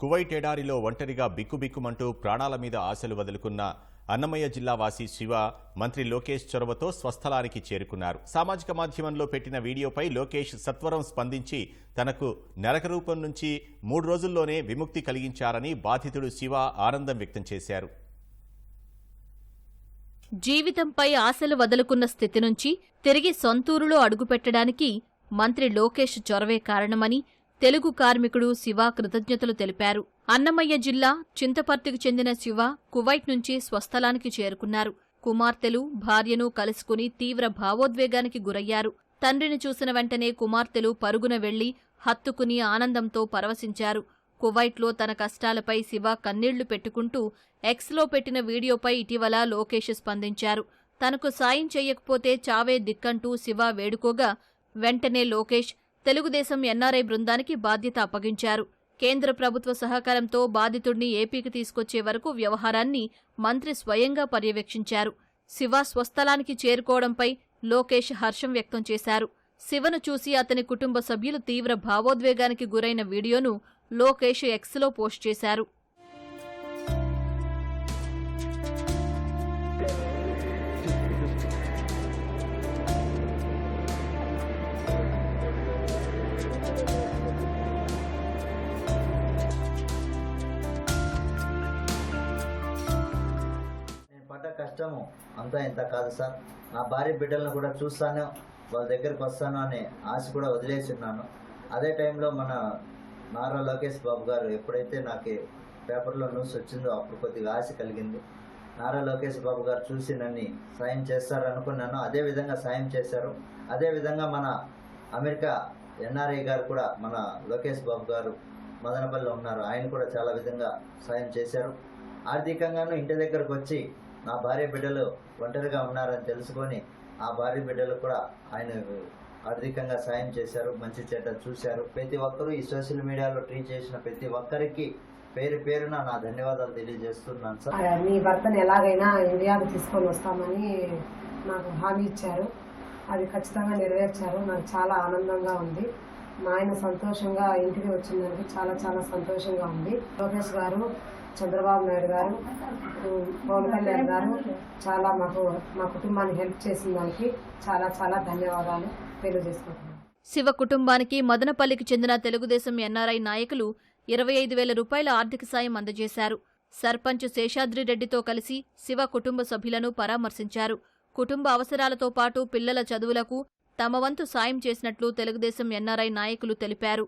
Kuwait ఎడారిలో ఒంటరిగా బిక్కుబిక్కుమంటూ ప్రాణాల మీద ఆశలు వదులుకున్న అన్నమయ్య జిల్లావాసి శివ మంత్రి లోకేష్ చొరవతో స్వస్థలానికి చేరుకున్నారు. సామాజిక మాధ్యమంలో పెట్టిన వీడియోపై లోకేష్ సత్వరం స్పందించి తనకు నరక రూపం నుంచి మూడు రోజుల్లోనే విముక్తి కలిగించారని బాధితుడు శివ ఆనందం వ్యక్తం చేశారు. జీవితంపై ఆశలు వదులుకున్న స్థితి నుంచి తిరిగి సొంతూరులో అడుగుపెట్టడానికి మంత్రి లోకేష్ చొరవే కారణమని తెలుగు కార్మికుడు శివ కృతజ్ఞతలు తెలిపారు. అన్నమయ్య జిల్లా చింతపర్తికి చెందిన శివ కువైట్ నుంచి స్వస్థలానికి చేరుకున్నారు. కుమార్తెలు భార్యను కలుసుకుని తీవ్ర భావోద్వేగానికి గురయ్యారు. తండ్రిని చూసిన వెంటనే కుమార్తెలు పరుగున వెళ్ళి హత్తుకుని ఆనందంతో పరవశించారు. కువైట్లో తన కష్టాలపై శివ కన్నీళ్ళు పెట్టుకుంటూ ఎక్స్లో పెట్టిన వీడియోపై ఇటీవల లోకేష్ స్పందించారు. తనకు సాయం చెయ్యకపోతే చావే దిక్కంటూ శివ వేడుకోగా వెంటనే లోకేష్ తెలుగుదేశం ఎన్ఆర్ఐ బృందానికి బాధ్యత అప్పగించారు. కేంద్ర ప్రభుత్వ సహకారంతో బాధితుడిని ఏపీకి తీసుకొచ్చే వరకు వ్యవహారాన్ని మంత్రి స్వయంగా పర్యవేక్షించారు. శివ స్వస్థలానికి చేరుకోవడంపై లోకేష్ హర్షం వ్యక్తం చేశారు. శివను చూసి అతని కుటుంబ సభ్యులు తీవ్ర భావోద్వేగానికి గురైన వీడియోను లోకేష్ ఎక్స్లో పోస్ట్ చేశారు. కష్టము. అంతా ఇంత కాదు సార్. నా భార్య బిడ్డలను కూడా చూస్తాను వాళ్ళ దగ్గరికి వస్తాను అనే ఆశ కూడా వదిలేసి ఉన్నాను. అదే టైంలో మన నారా లోకేష్ బాబు గారు ఎప్పుడైతే నాకు పేపర్లో న్యూస్ వచ్చిందో అప్పుడు కొద్దిగా ఆశ కలిగింది. నారా లోకేష్ బాబు గారు చూసి నన్ను సాయం చేస్తారు అనుకున్నాను అదే విధంగా సాయం చేశారు. అదే విధంగా మన అమెరికా ఎన్ఆర్ఐ గారు కూడా మన లోకేష్ బాబు గారు మదనపల్లిలో ఉన్నారు. ఆయన కూడా చాలా విధంగా సాయం చేశారు. ఆర్థికంగాను ఇంటి దగ్గరకు వచ్చి నా భార్య బిడ్డలు ఒంటరిగా ఉన్నారని తెలుసుకొని ఆ భార్య బిడ్డలు కూడా ఆయన ఆర్థికంగా సాయం చేశారు మంచి చెడ్డ చూశారు. ప్రతి ఒక్కరూ ఈ సోషల్ మీడియాలో ట్రీట్ చేసిన ప్రతి ఒక్కరికి పేరు పేరున నా ధన్యవాదాలు తెలియజేస్తున్నాను సార్. మీ భర్తను ఎలాగైనా ఇండియాకు తీసుకొని వస్తామని నాకు హామీ ఇచ్చారు. అది ఖచ్చితంగా నెరవేర్చారు. నాకు చాలా ఆనందంగా ఉంది. మా ఆయన సంతోషంగా ఇంటికి వచ్చిందానికి చాలా చాలా సంతోషంగా ఉంది. లోకేష్ గారు చంద్రబాబు నాయుడు గారు పవన్ కళ్యాణ్ గారు చాలా మాకు మా కుటుంబాన్ని హెల్ప్ చేసిన దానికి చాలా చాలా ధన్యవాదాలు తెలియజేసుకుంటున్నాను. శివ కుటుంబానికి మదనపల్లికి చెందిన తెలుగుదేశం ఎన్ఆర్ఐ నాయకులు ఇరవై ఐదు వేల రూపాయల ఆర్థిక సాయం అందజేశారు. సర్పంచ్ శేషాద్రి రెడ్డితో కలిసి శివ కుటుంబ సభ్యులను పరామర్శించారు. కుటుంబ అవసరాలతో పాటు పిల్లల చదువులకు తమ వంతు సాయం చేసినట్లు తెలుగుదేశం ఎన్ఆర్ఐ నాయకులు తెలిపారు.